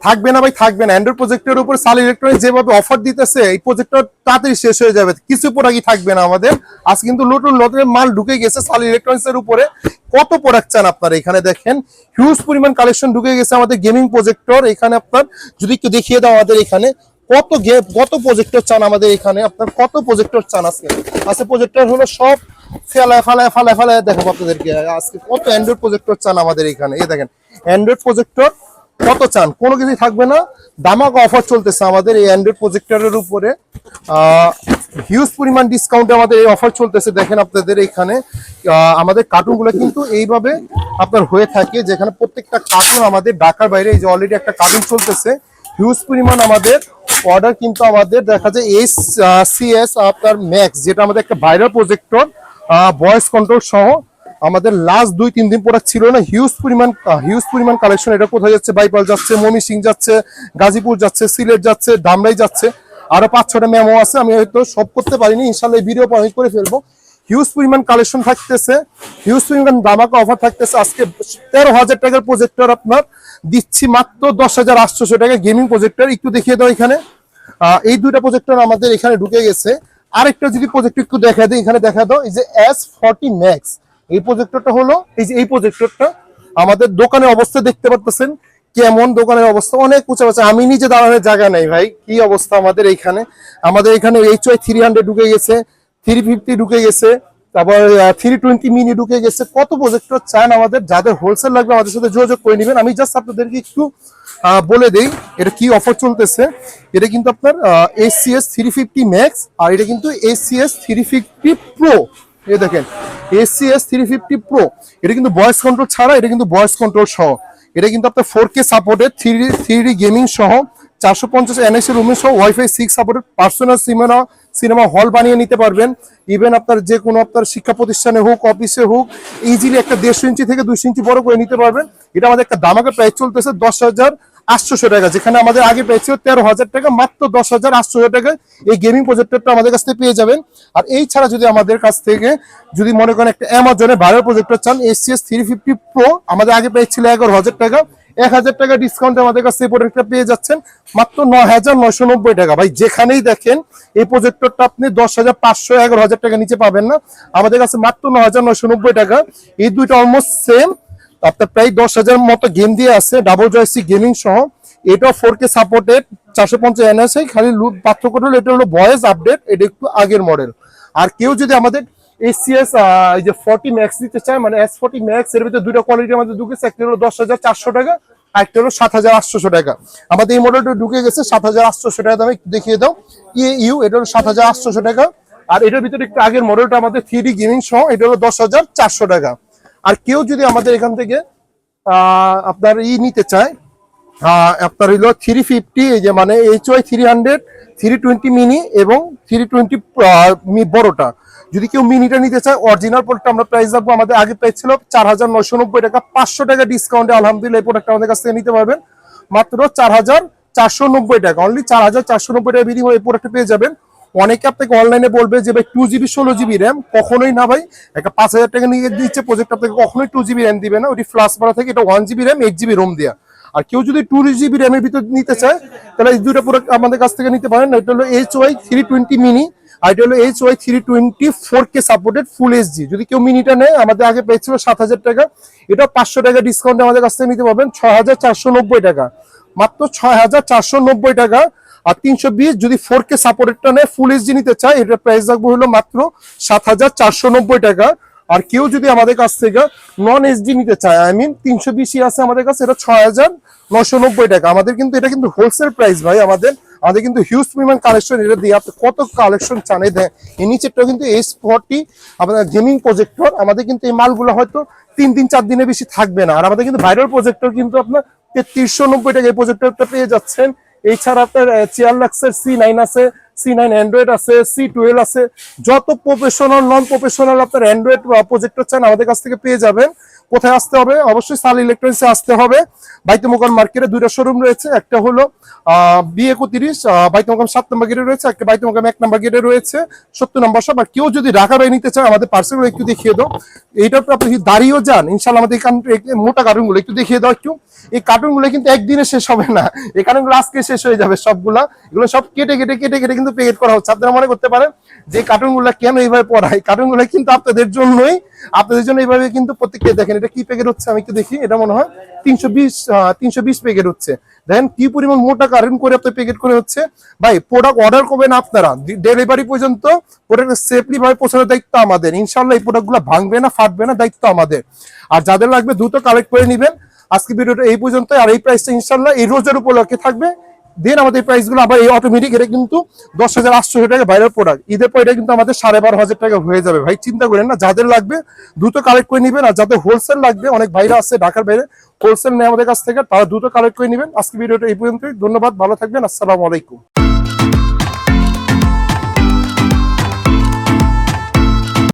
থাকবে না ভাই, থাকবে না। অ্যান্ড্রয়েড প্রজেক্টের উপর সাল ইলেকট্রনিক যেভাবে অফার দিতেছে, এই প্রজেক্টর তাড়াতাড়ি শেষ হয়ে যাবে। কিছু প্রোডাক্টই থাকবে না আমাদের। আজ কিন্তু নতুন নতুন মাল ঢুকে গেছে সাল ইলেকট্রনিক্স এর উপরে। কত প্রোডাক্ট চান আপনারা এখানে দেখেন? হিউজ পরিমাণ কালেকশন ঢুকে গেছে আমাদের গেমিং প্রজেক্টর এখানে আপনার, যদি একটু দেখিয়ে দাও আমাদের এখানে, কত গে কত প্রজেক্টর চান আমাদের এখানে? আপনার কত প্রজেক্টর চান আজকে? আজকে প্রজেক্টর হলো সব ফেলায় ফালায় ফালায় ফালায় দেখাবো আপনাদেরকে। আজকে কত অ্যান্ড্রয়েড প্রজেক্টর চান আমাদের এখানে। এই দেখেন অ্যান্ড্রয়েড প্রজেক্টর কত চান? কোনো কিছুই থাকবে না। দামাক অফার চলতেছে আমাদের এই অ্যান্ড্রয়েড প্রজেক্টরের উপরে। হিউজ পরিমাণ ডিসকাউন্টে আমাদের এই অফার চলতেছে। দেখেন আপনাদের এখানে আমাদের কার্টুনগুলো কিন্তু এইভাবে আপনার হয়ে থাকে, যেখানে প্রত্যেকটা কার্টুন আমাদের ঢাকার বাইরে, এই যে অলরেডি একটা কার্টুন চলতেছে। হিউজ পরিমাণ আমাদের অর্ডার কিন্তু আমাদের দেখা যায় এস সিএস আপনার ম্যাক্স যেটা আমাদের একটা ভাইরাল প্রজেক্টর ভয়েস কন্ট্রোল সহ আমাদের লাস্ট দুই, তিন দিন প্রোডাক্ট ছিল না হিউজ পরিমাণ হিউজ পরিমাণ কালেকশন এটা কোথায় যাচ্ছে? বাইপাল যাচ্ছে মমি সিং যাচ্ছে, গাজীপুর যাচ্ছে, সিলেট যাচ্ছে, দামরাই যাচ্ছে। আরও পাঁচ, ছটা মেমো আছে, আমি হয়তো সব করতে পারিনি ইনশাল্লাহ ভিডিও আমি করে ফেলব। হিউজ পরিমাণ কালেকশন থাকতেছে হিউজ পরিমাণ দামাকা অফার থাকতেছে। আজকে তেরো হাজার টাকার প্রজেক্টর আপনার, দিচ্ছি মাত্র দশ হাজার আটশোশো টাকা গেমিং প্রজেক্টর একটু দেখিয়ে দাও এখানে। এই দুইটা প্রজেক্টর আমাদের এখানে ঢুকে গেছে। আরেকটা যদি প্রজেক্ট একটু দেখা দিই, এখানে দেখা দাও, এই যে এস ফর্টি ম্যাক্স এই প্রজেক্টরটা হলো, এই যে এই প্রজেক্টরটা আমাদের দোকানের অবস্থা দেখতে পারতেছেন কেমন দোকানের অবস্থা, অনেক উঁচা আছে আমি নিজে দাঁড়ানোর জায়গা নেই ভাই, কি অবস্থা আমাদের এইখানে? আমাদের এখানে এইচ ওয়াই থ্রি হান্ড্রেড ঢুকে গেছে থ্রি ফিফটি ঢুকে গেছে, তারপর থ্রি টোয়েন্টি মিনি ঢুকে গেছে। কত প্রজেক্টর চান আমাদের? যাদের হোলসেল লাগবে আমাদের সাথে যোগাযোগ করে নেবেন। আমি জাস্ট আপনাদেরকে একটু বলে দেই এটা কি অফার চলতেছে। এটা কিন্তু আপনার এসিএস থ্রি ফিফটি ম্যাক্স আর এটা কিন্তু এসিএস থ্রি ফিফটি প্রো এ দেখেন এসিএস থ্রি ফিফটি প্রো এটা কিন্তু ভয়েস কন্ট্রোল ছাড়া, এটা কিন্তু ভয়েস কন্ট্রোল সহ। এটা কিন্তু আপনার four K supported three three gaming সহ, চারশো পঞ্চাশ এনএস রুমের সহ WiFi six supported personal cinema cinema hall বানিয়ে নিতে পারবেন। ইভেন আপনার যে কোনো আপনার শিক্ষা প্রতিষ্ঠানে হোক অফিসে হোক ইজিলি একটা দেড়শো ইঞ্চি থেকে দুইশো ইঞ্চি বড় করে নিতে পারবেন। এটা আমাদের একটা দামাকে প্রাইস চলতেছে দশ হাজার আটশোশো টাকা, যেখানে আমাদের আগে প্রাইস ছিল তেরো হাজার টাকা, মাত্র দশ হাজার আটশোশো টাকা। এই গেমিং প্রজেক্টরটা আমাদের কাছ থেকে পেয়ে যাবেন। আর এই ছাড়া যদি আমাদের কাছ থেকে, যদি মনে করেন একটা অ্যামাজনে ভাইরাল প্রজেক্টর চান এসিএস থ্রি ফিফটি প্রো আমাদের আগে প্রাইস ছিল এগারো হাজার টাকা। এক হাজার টাকা ডিসকাউন্ট আমাদের কাছে এই প্রোডাক্টটা পেয়ে যাচ্ছেন, মাত্র নয় হাজার নয়শো নব্বই টাকা। ভাই, যেখানেই দেখেন, এই প্রজেক্টরটা আপনি দশ হাজার পাঁচশো এগারো হাজার টাকা নিচে পাবেন না। আমাদের কাছে মাত্র নয় হাজার নয়শো নব্বই টাকা। এই দুইটা অলমোস্ট সেম আপনার প্রায় দশ হাজার মতো গেম দিয়ে আছে ডাবল জয়সি গেমিং সহ। এটাও ফোর কে সাপোর্টেড চারশো পঞ্চাশ এনএসআই খালি লুট পার্থক্য হলো এটা হলো ভয়েস আপডেট এটা একটু আগের মডেল আর কেউ যদি আমাদের এসিএস এই যে ফর্টি ম্যাক্স দিতে চায় মানে এস ফর্টি ম্যাক্স এর ভিতরে দুটো কোয়ালিটি আমাদের ঢুকেছে, একটা হলো দশ হাজার চারশো টাকা, আর একটা হলো সাত হাজার আটশোশো টাকা। আমাদের এই মডেলটা ঢুকে গেছে সাত হাজার আটশোশো টাকা দামে দেখিয়ে দাও। ইয়ে ইউ এটা হলো সাত হাজার আটশোশো টাকা। আর এটার ভিতরে একটু আগের মডেলটা আমাদের থ্রি গেমিং সহ, এটা হলো দশ হাজার চারশো টাকা। আর কেউ যদি আমাদের এখান থেকে আপনার ই নিতে চায় আপনার হইল থ্রি ফিফটি এই যে মানে H Y three hundred three twenty mini এবং থ্রি টোয়েন্টি বড়টা। যদি কেউ মিনিটা নিতে চায় অরিজিনাল প্রোডাক্ট আমরা প্রাইস রাখব। আমাদের আগে প্রাইস ছিল চার হাজার নয়শো নব্বই টাকা। পাঁচশো টাকা ডিসকাউন্টে আলহামদুলিল্লাহ এই প্রোডাক্ট আমাদের কাছ থেকে নিতে পারবেন। মাত্র চার হাজার চারশো নব্বই টাকা। অনলি চার হাজার চারশো নব্বই টাকা বিনিময়ে এই প্রোডাক্ট পেয়ে যাবেন। অনেকে আপনাকে অনলাইনে বলবে যে, ভাই টু জিবি ষোলো জিবি র্যাম কখনোই না ভাই। একটা পাঁচ হাজার টাকা নিয়ে দিচ্ছে প্রজেক্ট আপনাকে কখনোই টু জিবি র্যাম দিবে না। ওটি ফ্লাশ মারা থেকে এটা one GB RAM eight GB ROM দেওয়া আর কেউ যদি টু জিবি র্যামের ভিতর নিতে চায়, তাহলে এই দুটো প্রোডাক্ট আমাদের কাছ থেকে নিতে পারেন। এটা হলো H Y three twenty mini আর এটা হলো H Y three twenty four K supported full HD যদি কেউ মিনিটা নেয়, আমাদের আগে পেয়েছিল সাত হাজার টাকা। এটা পাঁচশো টাকা ডিসকাউন্ট আমাদের কাছ থেকে নিতে পারবেন। ছয় হাজার চারশো নব্বই টাকা। মাত্র ছয় হাজার চারশো নব্বই টাকা আর তিনশো বিশ যদি ফোর কে সাপোর্টেডটা নেয় ফুল এইচডি নিতে চায়, এটার প্রাইস রাখব হলো মাত্র সাত হাজার চারশো নব্বই টাকা। আর কেউ যদি আমাদের কাছ থেকে নন এইচডি নিতে চায় আই মিন তিনশো বিশই আছে আমাদের কাছে, এটা ছয় হাজার নশো নব্বই টাকা। আমাদের কিন্তু এটা কিন্তু হোলসেল প্রাইস ভাই, আমাদের আমাদের কিন্তু হিউজ পরিমাণ কালেকশন এটা দিয়ে আপনি কত কালেকশন চান দেখেন এই নিচেরটাও কিন্তু এস ফর্টি আপনার গেমিং প্রজেক্টর আমাদের কিন্তু এই মালগুলো হয়তো তিন দিন, চার দিনের বেশি থাকবে না। আর আমাদের কিন্তু ভাইরাল প্রজেক্টর কিন্তু আপনার তেত্রিশশো নব্বই টাকা এই প্রজেক্টরটা পেয়ে যাচ্ছেন। এছাড়া আপনার চেয়ার লাক্সের সি নাইন আছে সি নাইন অ্যান্ড্রয়েড আছে সি টুয়েলভ আছে। যত প্রফেশনাল নন প্রফেশনাল আপনার অ্যান্ড্রয়েড প্রজেক্টর চান আমাদের কাছ থেকে পেয়ে যাবেন। কোথায় আসতে হবে? অবশ্যই সাল ইলেকট্রনিক্সে আসতে হবে। বাইতুমোকান মার্কেটে দুইটা শোরুম রয়েছে। একটা হলো বি একত্রিশ বাইতুমোকাম সাত নম্বর গেটে রয়েছে। একটা বাইতুমোকাম এক নম্বর গেটে রয়েছে। সত্তর নম্বর সব আর কেউ যদি ঢাকা বাই নিতে চায়, আমাদের পার্সেল একটু দেখিয়ে দাও। এইটার পর আপনি দাঁড়িয়েও যান ইনশাল্লাহ আমাদের এখান মোটা কার্টুনগুলো একটু দেখিয়ে দাও একটু। এই কার্টুনগুলো কিন্তু একদিনে শেষ হবে না। এই কার্টুনগুলো আজকে শেষ হয়ে যাবে সবগুলা। এগুলো সব কেটে কেটে কেটে কেটে কিন্তু প্যাকেট করা হচ্ছে। আপনারা মনে করতে পারেন, যে কার্টুনগুলো কেন এইভাবে পড়ায়? কার্টুনগুলো কিন্তু আপনাদের জন্যই আপনাদের জন্য এইভাবে কিন্তু প্রত্যেককে দেখেন, এটা কি প্যাকেট হচ্ছে? আমি একটু দেখি, এটা মনে হয় তিনশো বিশ তিনশো বিশ প্যাকেট হচ্ছে। দেখেন কি পরিমাণ মোটা কার্টুন করে আপনার প্যাকেট করে হচ্ছে। ভাই প্রোডাক্ট অর্ডার করবেন আপনারা। ডেলিভারি পর্যন্ত প্রোডাক্ট সেফলি ভাবে পৌঁছানোর দায়িত্ব আমাদের। ইনশাল্লাহ এই প্রোডাক্টগুলো ভাঙবে না, ফাটবে না, দায়িত্ব আমাদের। আর যাদের লাগবে দ্রুত কালেক্ট করে নেবেন। আজকে ভিডিওটা এই পর্যন্ত আর এই প্রাইসটা ইনশাল্লাহ এই রোজার উপলক্ষে থাকবে। দেন আমাদের প্রাইসগুলো আবার এই অটোমেটিক এটা কিন্তু দশ হাজার আটশো টাকা বাইরের প্রোডাক্ট ঈদের পর এটা কিন্তু আমাদের সাড়ে বারো হাজার টাকা হয়ে যাবে। ভাই, চিন্তা করেন না, যাদের লাগবে দ্রুত কালেক্ট করে নেবেন আর যাদের হোলসেল লাগবে, অনেক ভাইরা আছে ঢাকার বাইরে হোলসেল নেয় আমাদের কাছ থেকে, তারা দ্রুত কালেক্ট করে নেবেন। আজকে ভিডিওটা এই পর্যন্তই। ধন্যবাদ, ভালো থাকবেন। আসসালামু আলাইকুম।